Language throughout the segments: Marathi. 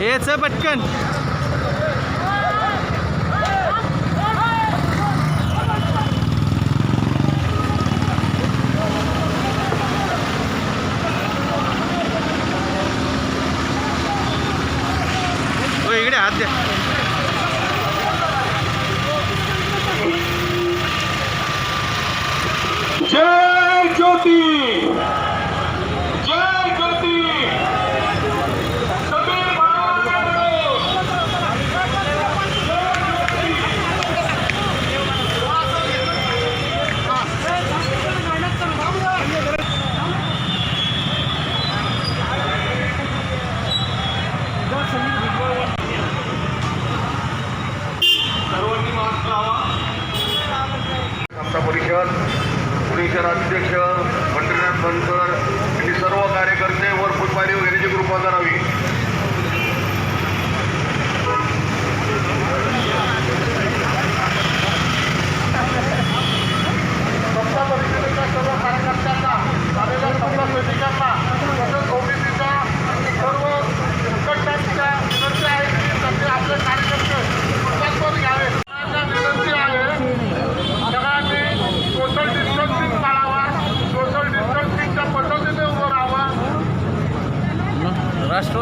हे च पटकन. हो, इकडे हात द्या. जय ज्योती!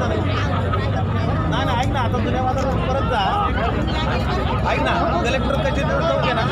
नाही नाही ऐक ना आता जुन्या बाजारात परत जा. ऐक ना कलेक्टर कशी ना.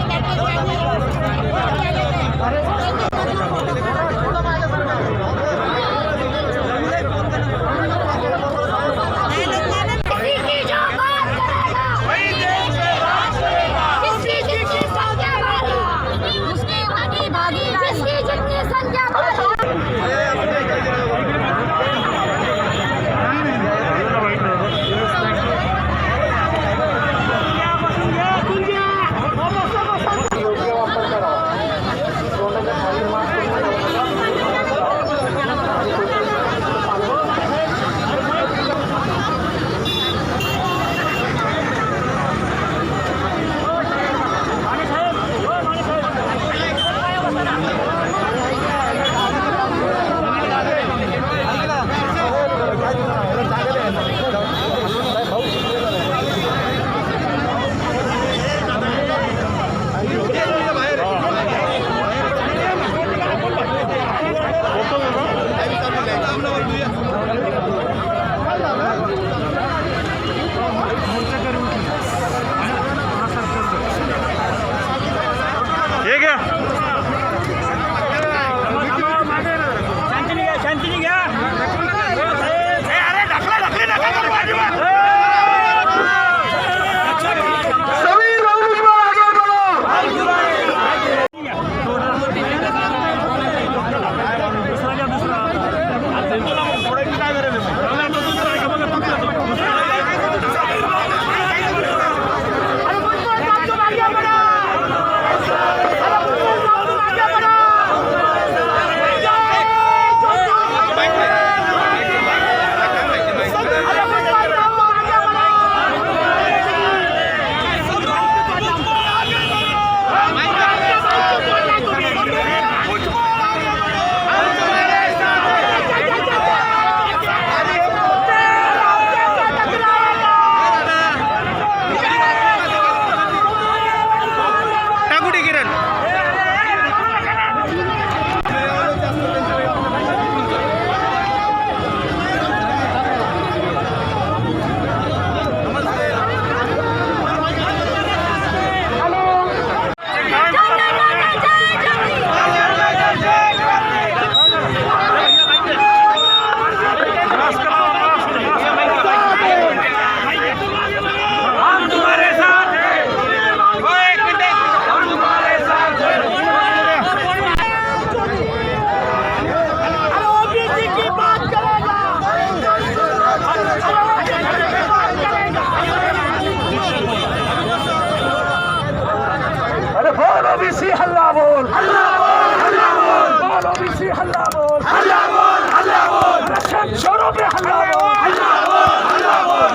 शोरों पे हल्ला बोल हल्ला बोल हल्ला बोल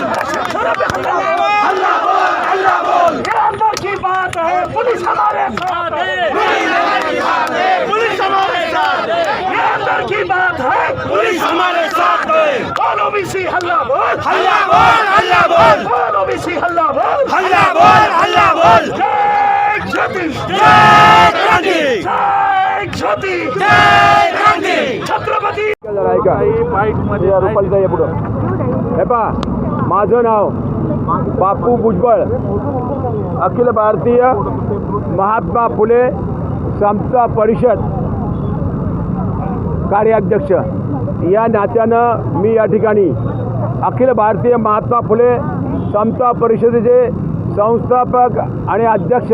शोरों पे हल्ला बोल हल्ला बोल हल्ला बोल ये अंदर की बात है पुलिस हमारे साथ है पुलिस हमारे साथ है ये अंदर की बात है पुलिस हमारे साथ है हल्ला बोल हल्ला बोल हल्ला बोल हल्ला बोल हल्ला बोल हल्ला बोल जय जय क्रांति जय ज्योति। जय क्रांति छत्रपती। ऐका रुपालीचा या पुढं. हे पा माझं नाव बापू भुजबळ. अखिल भारतीय महात्मा फुले समता परिषद कार्याध्यक्ष. या नात्यानं मी या ठिकाणी अखिल भारतीय महात्मा फुले समता परिषदेचे संस्थापक आणि अध्यक्ष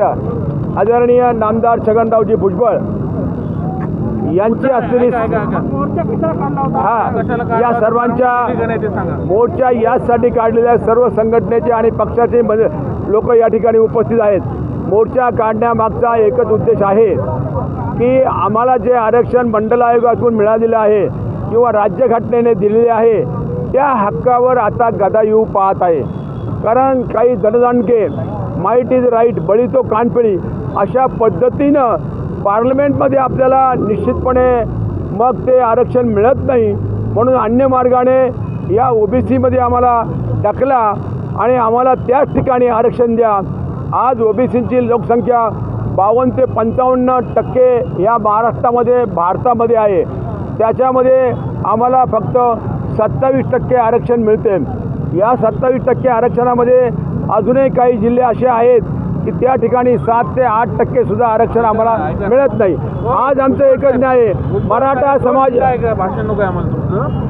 आदरणीय नामदार छगनरावजी भुजबळ यांची असलेली हा या सर्वांच्या मोर्चा याचसाठी काढलेल्या सर्व संघटनेचे आणि पक्षाचे लोक या ठिकाणी उपस्थित आहेत. मोर्चा काढण्यामागचा एकच उद्देश आहे की आम्हाला जे आरक्षण मंडल आयोगातून मिळालेलं आहे किंवा राज्यघटनेने दिलेले आहे त्या हक्कावर आता गदा येऊ पाहत आहे. कारण काही जनजाणके माईट इज राईट बळी तो कानपिळी अशा पद्धतीनं पार्लमेंटमध्ये आपल्याला निश्चितपणे मग ते आरक्षण मिळत नाही. म्हणून अन्य मार्गाने या ओ बी सीमध्ये आम्हाला टाकला आणि आम्हाला त्याच ठिकाणी आरक्षण द्या. आज ओ बी सीची लोकसंख्या बावन्न ते पंचावन्न टक्के या महाराष्ट्रामध्ये भारतामध्ये आहे. त्याच्यामध्ये आम्हाला फक्त सत्तावीस टक्के आरक्षण मिळते. या सत्तावीस टक्के आरक्षणामध्ये अजूनही काही जिल्हे असे आहेत की त्या ठिकाणी सात ते आठ टक्के सुद्धा आरक्षण आम्हाला मिळत नाही. आज आमचं एकच न्याय आहे. मराठा समाज भाषण नको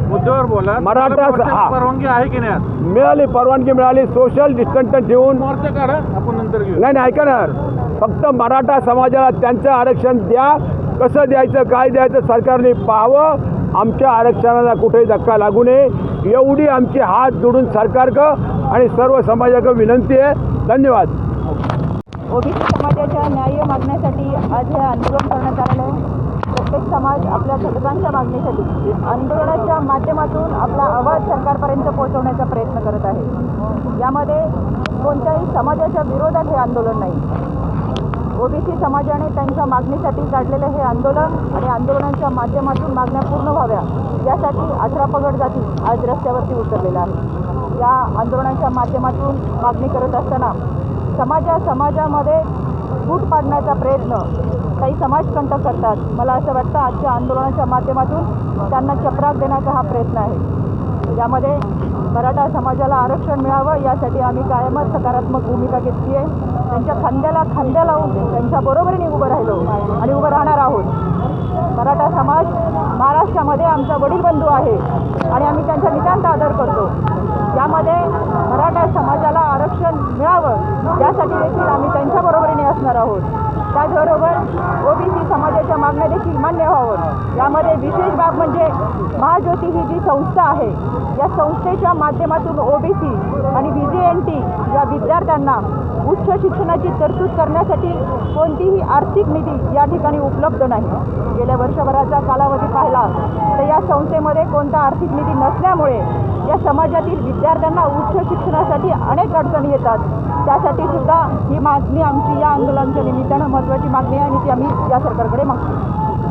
मुद्द्यावर बोला मराठा- परवानगी आहे की नाही मिळाली परवानगी मिळाली सोशल डिस्टन्स ठेवून आपण नंतर नाही नाही ऐका ना. फक्त मराठा समाजाला त्यांचं आरक्षण द्या. कसं द्यायचं काय द्यायचं सरकारने पाहावं. आमच्या आरक्षणाला कुठेही धक्का लागू नये. एवढी आमची हात जोडून सरकारकं आणि सर्व समाजाकडं विनंती आहे. धन्यवाद. ओबीसी समाजाच्या न्याय मागण्यासाठी आज हे आंदोलन करण्यात आलेलं आहे. प्रत्येक समाज आपल्या घटकांच्या मागणीसाठी आंदोलनाच्या माध्यमातून आपला आवाज सरकारपर्यंत पोहोचवण्याचा प्रयत्न करत आहे. यामध्ये कोणत्याही समाजाच्या विरोधात हे आंदोलन नाही. ओबीसी समाजाने त्यांच्या मागणीसाठी काढलेलं हे आंदोलन आणि आंदोलनाच्या माध्यमातून मागण्या पूर्ण व्हाव्या यासाठी अठरा पगड जाती आज रस्त्यावरती उतरलेला आहे या आंदोलनाच्या माध्यमातून मागणी करत असताना समाजा समाजामध्ये फूट पाडण्याचा प्रयत्न काही समाजकंटक करतात. मला असं वाटतं आजच्या आंदोलनाच्या माध्यमातून त्यांना चपराक देण्याचा हा प्रयत्न आहे. यामध्ये मराठा समाजाला आरक्षण मिळावं यासाठी आम्ही कायमच सकारात्मक भूमिका घेतली आहे. त्यांच्या खांद्याला खांद्या लावून त्यांच्या बरोबरीने उभं राहिलो आणि उभं राहणार आहोत. मराठा समाज महाराष्ट्रामध्ये आमचा वडील बंधू आहे. आणि आम्ही त्यांचा नितांत आदर करतो. त्यामध्ये मराठा समाजाला आरक्षण मिळावं यासाठी देखील आम्ही त्यांच्या बरोबरीने असणार आहोत. त्याचबरोबर ओबीसी समाजाच्या मागण्या देखील मान्य व्हावं. यामध्ये विशेष बाब म्हणजे महाज्योती ही जी संस्था आहे या संस्थेच्या माध्यमातून ओबीसी आणि व्ही जी एन टी या विद्यार्थ्यांना उच्च शिक्षणाची तरतूद करण्यासाठी कोणतीही आर्थिक निधी या ठिकाणी उपलब्ध नाही. गेल्या वर्षभराचा कालावधी पाहिला तर या संस्थेमध्ये कोणता आर्थिक निधी नसल्यामुळे या समाजातील विद्यार्थ्यांना उच्च शिक्षणासाठी अनेक अडचणी येतात. त्यासाठी सुद्धा ही मागणी आमची या आंदोलनाच्या निमित्तानं महत्त्वाची मागणी आहे आणि ती आम्ही या सरकारकडे मागतो.